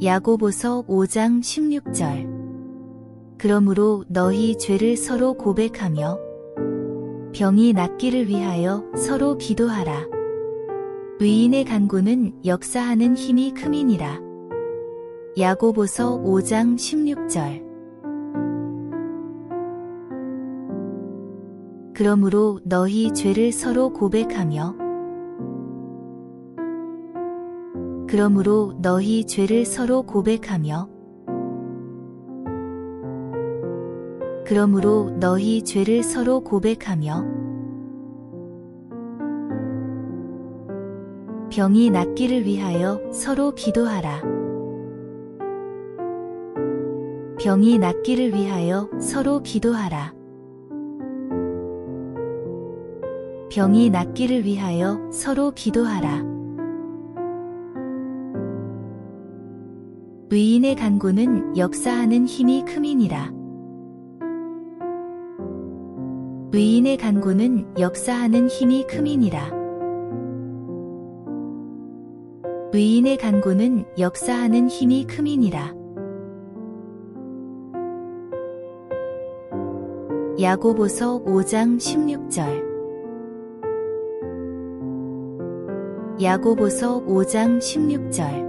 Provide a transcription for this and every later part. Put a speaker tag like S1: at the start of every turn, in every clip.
S1: 야고보서 5장 16절 그러므로 너희 죄를 서로 고백하며 병이 낫기를 위하여 서로 기도하라. 의인의 간구는 역사하는 힘이 크민이라. 야고보서 5장 16절 그러므로 너희 죄를 서로 고백하며 그러므로 너희 죄를 서로 고백하며 그러므로 너희 죄를 서로 고백하며 병이 낫기를 위하여 서로 기도하라. 병이 낫기를 위하여 서로 기도하라. 병이 낫기를 위하여 서로 기도하라. 의인의 간구는 역사하는 힘이 크민이라. 의인의 간구는 역사하는 힘이 크민이라. 의인의 간구는 역사하는 힘이 크민이라. 야고보서 5장 16절 야고보서 5장 16절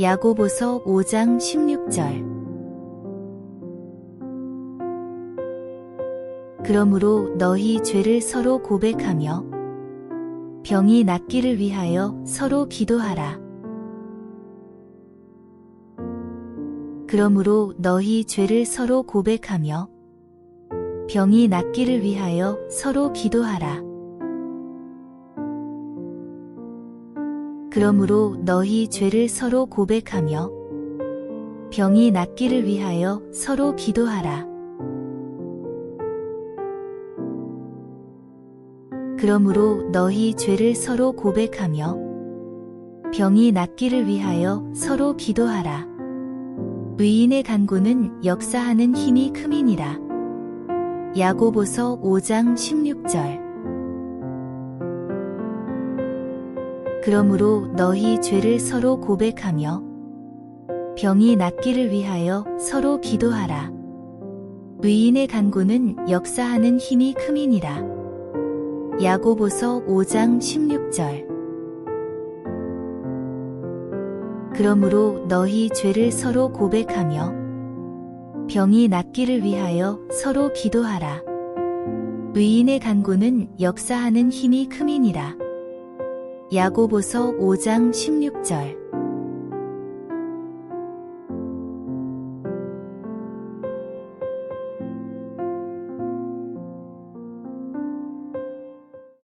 S1: 야고보서 5장 16절 그러므로 너희 죄를 서로 고백하며 병이 낫기를 위하여 서로 기도하라. 그러므로 너희 죄를 서로 고백하며 병이 낫기를 위하여 서로 기도하라. 그러므로 너희 죄를 서로 고백하며 병이 낫기를 위하여 서로 기도하라. 그러므로 너희 죄를 서로 고백하며 병이 낫기를 위하여 서로 기도하라. 의인의 간구는 역사하는 힘이 크민이라. 야고보서 5장 16절 그러므로 너희 죄를 서로 고백하며 병이 낫기를 위하여 서로 기도하라. 의인의 간구는 역사하는 힘이 크민이라. 야고보서 5장 16절 그러므로 너희 죄를 서로 고백하며 병이 낫기를 위하여 서로 기도하라. 의인의 간구는 역사하는 힘이 크민이라. 야고보서 5장 16절